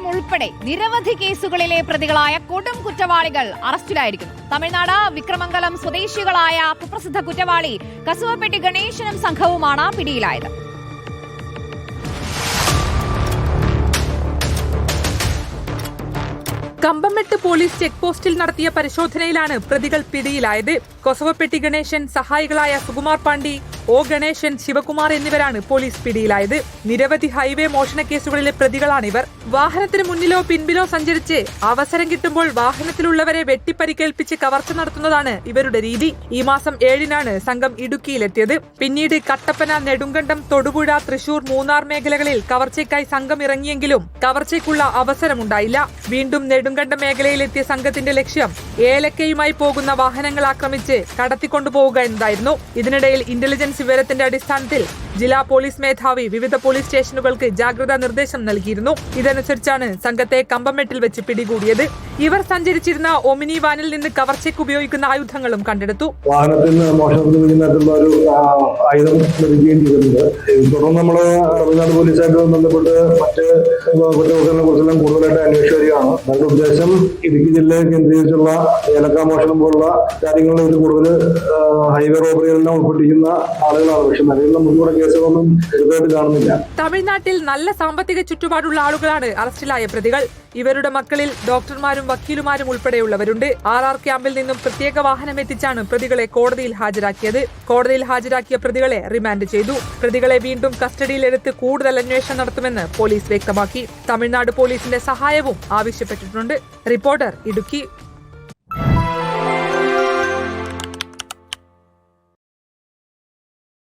കൊലപാതകിയും ഉൾപ്പെടെ നിരവധി കേസുകളിലെ പ്രതികളായ കൊടും കുറ്റവാളികൾ അറസ്റ്റിലായിരിക്കുന്നു. തമിഴ്നാട് വിക്രമംഗലം സ്വദേശികളായ കുപ്രസിദ്ധ കുറ്റവാളി കസുവപ്പെട്ടി ഗണേശനും സംഘവുമാണ് പിടിയിലായത്. കമ്പമെട്ട് പോലീസ് ചെക്ക് പോസ്റ്റിൽ നടത്തിയ പരിശോധനയിലാണ് പ്രതികൾ പിടിയിലായത്. കൊസവപ്പെട്ടി ഗണേശൻ സഹായികളായ സുകുമാർ പാണ്ഡി ഒ ഗണേശൻ ശിവകുമാർ എന്നിവരാണ് പോലീസ് പിടിയിലായത്. നിരവധി ഹൈവേ മോഷണ കേസുകളിലെ പ്രതികളാണിവർ വാഹനത്തിന് മുന്നിലോ പിൻപിലോ സഞ്ചരിച്ച് അവസരം കിട്ടുമ്പോൾ വാഹനത്തിലുള്ളവരെ വെട്ടിപ്പരിക്കേൽപ്പിച്ച് കവർച്ച നടത്തുന്നതാണ് ഇവരുടെ രീതി. ഈ മാസം ഏഴിനാണ് സംഘം ഇടുക്കിയിലെത്തിയത്. പിന്നീട് കട്ടപ്പന നെടുങ്കണ്ടം തൊടുപുഴ തൃശൂർ മൂന്നാർ മേഖലകളിൽ കവർച്ചയ്ക്കായി സംഘം ഇറങ്ങിയെങ്കിലും കവർച്ചയ്ക്കുള്ള അവസരമുണ്ടായില്ല. വീണ്ടും നെടുങ്കണ്ടം മേഖലയിലെത്തിയ സംഘത്തിന്റെ ലക്ഷ്യം ഏലക്കയുമായി പോകുന്ന വാഹനങ്ങൾ ആക്രമിച്ച് കടത്തിക്കൊണ്ടുപോവുക എന്നതായിരുന്നു. ഇതിനിടയിൽ ഇന്റലിജൻസ് വിവരത്തിന്റെ അടിസ്ഥാനത്തിൽ ജില്ലാ പോലീസ് മേധാവി വിവിധ പോലീസ് സ്റ്റേഷനുകൾക്ക് ജാഗ്രതാ നിർദ്ദേശം നൽകിയിരുന്നു. ഇതനുസരിച്ചാണ് സംഘത്തെ കമ്പമെട്ടിൽ വെച്ച് പിടികൂടിയത്. ഇവർ സഞ്ചരിച്ചിരുന്ന ഒമിനി വാനിൽ നിന്ന് കവർച്ചയ്ക്ക് ഉപയോഗിക്കുന്ന ആയുധങ്ങളും കണ്ടെടുത്തു. വാഹനത്തിൽ വേണ്ടിയിട്ടുള്ള ഒരു ആയുധം തുടർന്ന് നമ്മൾ പോലീസായിട്ട് ബന്ധപ്പെട്ട് മറ്റ് കൂടുതലായിട്ട് നമ്മുടെ ഉദ്ദേശം. ഇടുക്കി ജില്ലയെ കേന്ദ്രീകരിച്ചുള്ള ഏലക്ക മോഷണം പോലുള്ള കാര്യങ്ങളിൽ ഇത് കൂടുതൽ ഹൈവേ റോബറികളെല്ലാം ഉൾപ്പെട്ടിരിക്കുന്ന ആളുകളാണ്. പക്ഷെ നിലവിൽ നമുക്കിവിടെ കേസുകളൊന്നും ചെറുതായിട്ട് കാണുന്നില്ല. തമിഴ്നാട്ടിൽ നല്ല സാമ്പത്തിക ചുറ്റുപാടുള്ള ആളുകളാണ് അറസ്റ്റിലായ പ്രതികൾ. ഇവരുടെ മക്കളിൽ ഡോക്ടർമാരും വക്കീലുമാരും ഉൾപ്പെടെയുള്ളവരുണ്ട്. ആർ ആർ ക്യാമ്പിൽ നിന്നും പ്രത്യേക വാഹനം എത്തിച്ചാണ് പ്രതികളെ കോടതിയിൽ ഹാജരാക്കിയത്. കോടതിയിൽ ഹാജരാക്കിയ പ്രതികളെ റിമാൻഡ് ചെയ്തു. പ്രതികളെ വീണ്ടും കസ്റ്റഡിയിലെടുത്ത് കൂടുതൽ അന്വേഷണം നടത്തുമെന്ന് പോലീസ് വ്യക്തമാക്കി. തമിഴ്നാട് പോലീസിന്റെ സഹായവും ആവശ്യപ്പെട്ടിട്ടുണ്ട് റിപ്പോർട്ടർ ഇടുക്കി